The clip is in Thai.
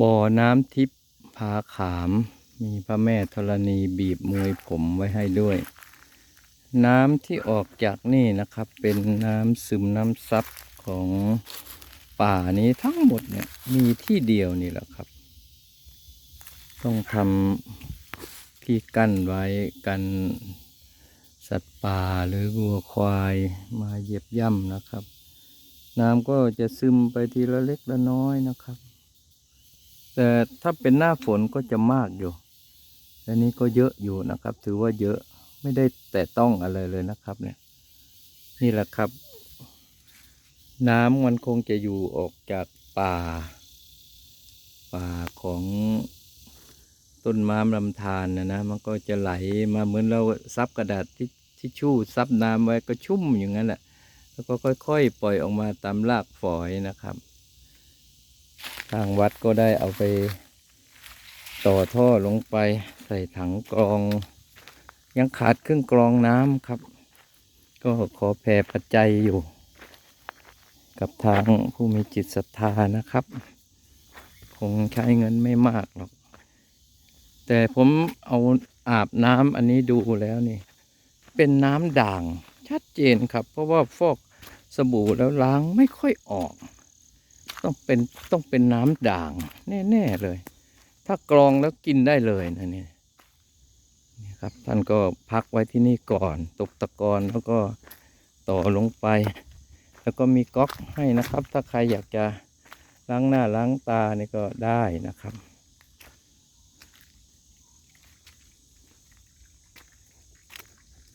บ่อน้ำทิพย์ผาขาม มีพระแม่ธรณีบีบมวยผมไว้ให้ด้วย น้ำที่ออกจากนี่นะครับ เป็นน้ำซึมน้ำซับของป่านี้ทั้งหมดเนี่ยมีที่เดียวนี่แหละครับ ต้องทำที่กั้นไว้กันสัตว์ป่าหรือวัวควายมาเหยียบย่ำนะครับ น้ำก็จะซึมไปทีละเล็กละน้อยนะครับ แต่ถ้าเป็นหน้าฝนก็จะมากอยู่อันนี้ก็เยอะอยู่นะครับ ถือว่าเยอะไม่ได้แต่ต้องอะไรเลยนะครับเนี่ย นี่แหละครับ น้ำมันคงจะอยู่ออกจากป่า ป่าของต้นไม้ลำธารนะนะ มันก็จะไหลมาเหมือนเราซับกระดาษที่ที่ชู่ซับน้ำไว้ก็ชุ่มอย่างนั้นแหละ แล้วก็ค่อยๆ ปล่อยออกมาตามรากฝอยนะครับ ทางวัดก็ได้เอาไป ต่อท่อลงไปใส่ถังกรอง ยังขาดเครื่องกรองน้ำครับ ก็ขอแผ่ปัจจัยอยู่ กับทางผู้มีจิตศรัทธานะครับ คงใช้เงินไม่มากหรอก แต่ผมเอาอาบน้ำอันนี้ดูแล้วนี่ เป็นน้ำด่างชัดเจนครับ เพราะว่าฟอกสบู่แล้วล้างไม่ค่อยออก ต้องเป็นต้องเป็นน้ำด่าง แน่ๆเลย ถ้ากรองแล้วกินได้เลยนะเนี่ยนี่ครับ ท่านก็พักไว้ที่นี่ก่อน ตกตะกอนแล้วก็ต่อลงไป แล้วก็มีก๊อกให้นะครับ ถ้าใครอยากจะล้างหน้าล้างตานี่ก็ได้นะครับ